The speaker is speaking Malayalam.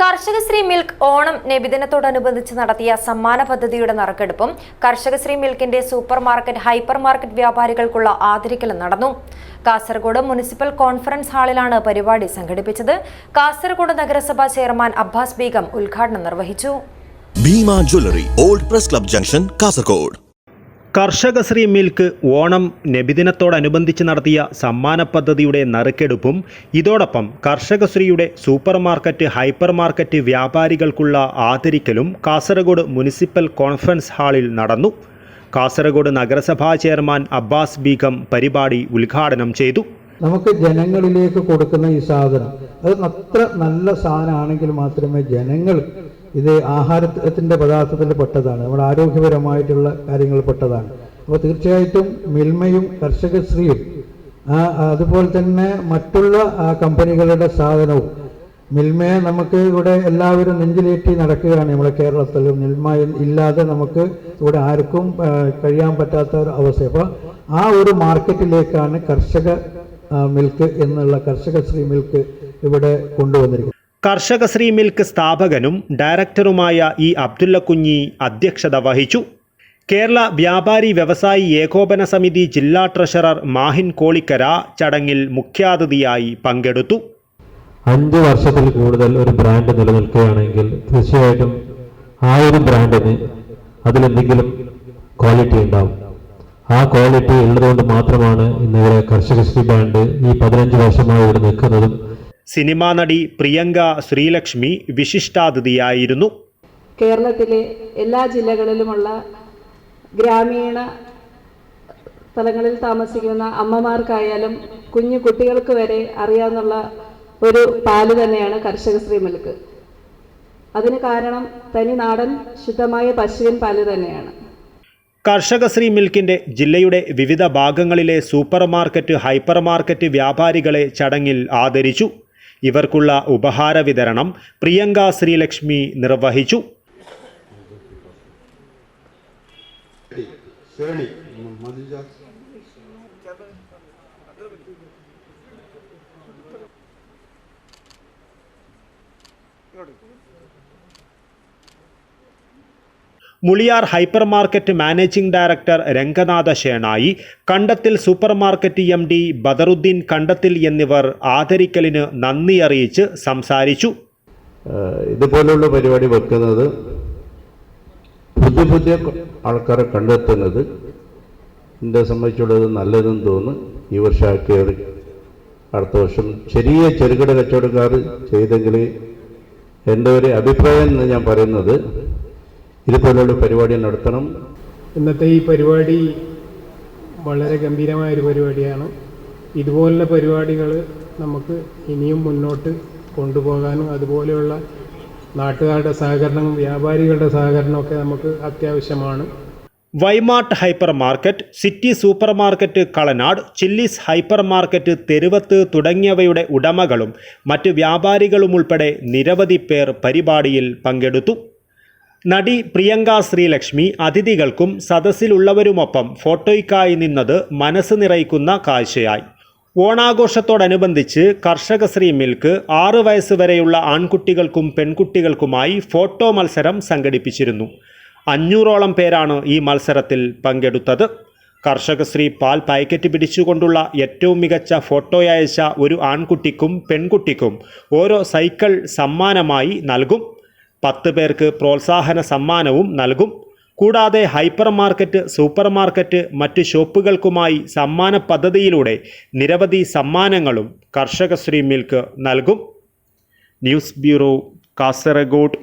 കർഷകശ്രീ മിൽക്ക് ഓണം നബിദിനത്തോടനുബന്ധിച്ച് നടത്തിയ സമ്മാന പദ്ധതിയുടെ നറുക്കെടുപ്പും കർഷകശ്രീ മിൽക്കിന്റെ സൂപ്പർ മാർക്കറ്റ് ഹൈപ്പർ മാർക്കറ്റ് വ്യാപാരികൾക്കുള്ള ആദരിക്കലും നടന്നു. കാസർഗോഡ് മുനിസിപ്പൽ കോൺഫറൻസ് ഹാളിലാണ് പരിപാടി സംഘടിപ്പിച്ചത്. കാസർഗോഡ് നഗരസഭാ ചെയർമാൻ അബ്ബാസ് ബീഗം ഉദ്ഘാടനം നിർവഹിച്ചു. Bhima jewellery old press club junction Kasaragod. Karshakasree milk Onam നബിദിനത്തോടനുബന്ധിച്ച് നടത്തിയ സമ്മാന പദ്ധതിയുടെ നറുക്കെടുപ്പും ഇതോടൊപ്പം കർഷകശ്രീയുടെ സൂപ്പർ മാർക്കറ്റ് ഹൈപ്പർ മാർക്കറ്റ് വ്യാപാരികൾക്കുള്ള ആദരിക്കലും കാസർഗോഡ് മുനിസിപ്പൽ കോൺഫറൻസ് ഹാളിൽ നടന്നു. കാസർഗോഡ് നഗരസഭാ ചെയർമാൻ അബ്ബാസ് ബീഗം പരിപാടി ഉദ്ഘാടനം ചെയ്തു. നമുക്ക് ജനങ്ങളിലേക്ക് കൊടുക്കുന്ന ഈ സാധനം അത് അത്ര നല്ല സാധനമാണെങ്കിൽ മാത്രമേ ജനങ്ങൾ ഇത് ആഹാരത്തിന്റെ പദാർത്ഥത്തിൽ പെട്ടതാണ്. നമ്മുടെ ആരോഗ്യപരമായിട്ടുള്ള കാര്യങ്ങൾ പെട്ടതാണ്. അപ്പോൾ തീർച്ചയായിട്ടും മിൽമയും കർഷകശ്രീയും അതുപോലെ തന്നെ മറ്റുള്ള കമ്പനികളുടെ സാധനവും മിൽമയെ നമുക്ക് ഇവിടെ എല്ലാവരും നെഞ്ചിലേറ്റി നടക്കുകയാണ് നമ്മുടെ കേരളത്തിൽ. മിൽമ ഇല്ലാതെ നമുക്ക് ഇവിടെ ആർക്കും കഴിയാൻ പറ്റാത്ത ഒരു അവസ്ഥ. അപ്പോൾ ആ ഒരു മാർക്കറ്റിലേക്കാണ് കർഷക മിൽക്ക് എന്നുള്ള കർഷകശ്രീ മിൽക്ക് ഇവിടെ കൊണ്ടുവന്നിരിക്കുന്നത്. കർഷകശ്രീ മിൽക്ക് സ്ഥാപകനും ഡയറക്ടറുമായ ഇ അബ്ദുല്ല കുഞ്ഞി അധ്യക്ഷത വഹിച്ചു. കേരള വ്യാപാരി വ്യവസായി ഏകോപന സമിതി ജില്ലാ ട്രഷറർ മാഹിൻ കോളിക്കര ചടങ്ങിൽ മുഖ്യാതിഥിയായി പങ്കെടുത്തു. അഞ്ച് വർഷത്തിൽ കൂടുതൽ ഒരു ബ്രാൻഡ് നിലനിൽക്കുകയാണെങ്കിൽ തീർച്ചയായിട്ടും ആ ഒരു ബ്രാൻഡിന് അതിലെന്തെങ്കിലും ക്വാളിറ്റി ഉണ്ടാവും. ആ ക്വാളിറ്റി ഉള്ളതുകൊണ്ട് മാത്രമാണ് ഇന്ന് ഇവിടെ കർഷകശ്രീ ബ്രാൻഡ് ഈ പതിനഞ്ച് വർഷമായി ഇവിടെ നിൽക്കുന്നതും സിനിമാ നടി പ്രിയങ്ക ശ്രീലക്ഷ്മി വിശിഷ്ടാതിഥിയായിരുന്നു. കേരളത്തിലെ എല്ലാ ജില്ലകളിലുമുള്ള ഗ്രാമീണ സ്ഥലങ്ങളിൽ താമസിക്കുന്ന അമ്മമാർക്കായാലും കുഞ്ഞു കുട്ടികൾക്ക് വരെ അറിയാവുന്ന ഒരു പാൽ തന്നെയാണ് കർഷകശ്രീ മിൽക്ക്. അതിന് കാരണം തനി നാടൻ ശുദ്ധമായ പശുവിൻ പാൽ തന്നെയാണ്. കർഷകശ്രീ മിൽക്കിന്റെ ജില്ലയുടെ വിവിധ ഭാഗങ്ങളിലെ സൂപ്പർ മാർക്കറ്റ് ഹൈപ്പർ മാർക്കറ്റ് വ്യാപാരികളെ ചടങ്ങിൽ ആദരിച്ചു. ഇവർക്കുള്ള ഉപഹാര വിതരണം പ്രിയങ്ക ശ്രീലക്ഷ്മി നിർവഹിച്ചു. Muliyar hyper market managing director Ranganatha Shenoy Kandathil super market M D Badaruddin Kandathil എന്നിവർ ആദരിക്കലിന് നന്ദി അറിയിച്ച് സംസാരിച്ചു. ഇതുപോലുള്ള പരിപാടി വെക്കുന്നത് പുതിയ പുതിയ ആൾക്കാരെ കണ്ടെത്തുന്നത് എന്നെ സംബന്ധിച്ചുള്ളത് നല്ലതെന്ന് തോന്നുന്നു. ഈ വർഷം ആക്കിയത് അടുത്ത വർഷം ചെറിയ ചെറുകിട കച്ചവടക്കാർ ചെയ്തെങ്കിൽ എന്റെ ഒരു അഭിപ്രായം എന്ന് ഞാൻ പറയുന്നത് ഇതുപോലുള്ള പരിപാടി നടത്തണം. ഇന്നത്തെ ഈ പരിപാടി വളരെ ഗംഭീരമായ ഒരു പരിപാടിയാണ്. ഇതുപോലുള്ള പരിപാടികൾ നമുക്ക് ഇനിയും മുന്നോട്ട് കൊണ്ടുപോകാനും അതുപോലെയുള്ള നാട്ടുകാരുടെ സഹകരണവും വ്യാപാരികളുടെ സഹകരണമൊക്കെ നമുക്ക് അത്യാവശ്യമാണ്. Ymart hyper market city super market Kalanad Chillies hyper market Theruvath തുടങ്ങിയവയുടെ ഉടമകളും മറ്റ് വ്യാപാരികളുമുൾപ്പെടെ നിരവധി പേർ പരിപാടിയിൽ പങ്കെടുത്തു. നടി പ്രിയങ്ക ശ്രീലക്ഷ്മി അതിഥികൾക്കും സദസ്സിലുള്ളവരുമൊപ്പം ഫോട്ടോയ്ക്കായി നിന്നത് മനസ്സ് നിറയ്ക്കുന്ന കാഴ്ചയായി. ഓണാഘോഷത്തോടനുബന്ധിച്ച് കർഷക ശ്രീ മിൽക്ക് ആറ് വയസ്സ് വരെയുള്ള ആൺകുട്ടികൾക്കും പെൺകുട്ടികൾക്കുമായി ഫോട്ടോ മത്സരം സംഘടിപ്പിച്ചിരുന്നു. അഞ്ഞൂറോളം പേരാണ് ഈ മത്സരത്തിൽ പങ്കെടുത്തത്. കർഷകശ്രീ പാൽ പാക്കറ്റ് പിടിച്ചുകൊണ്ടുള്ള ഏറ്റവും മികച്ച ഫോട്ടോ അയച്ച ഒരു ആൺകുട്ടിക്കും പെൺകുട്ടിക്കും ഓരോ സൈക്കിൾ സമ്മാനമായി നൽകും. പത്ത് പേർക്ക് പ്രോത്സാഹന സമ്മാനവും നൽകും. കൂടാതെ ഹൈപ്പർ മാർക്കറ്റ് സൂപ്പർ മാർക്കറ്റ് മറ്റ് ഷോപ്പുകൾക്കുമായി സമ്മാന പദ്ധതിയിലൂടെ നിരവധി സമ്മാനങ്ങളും കർഷകശ്രീ മിൽക്ക് നൽകും. News bureau Kasaragod.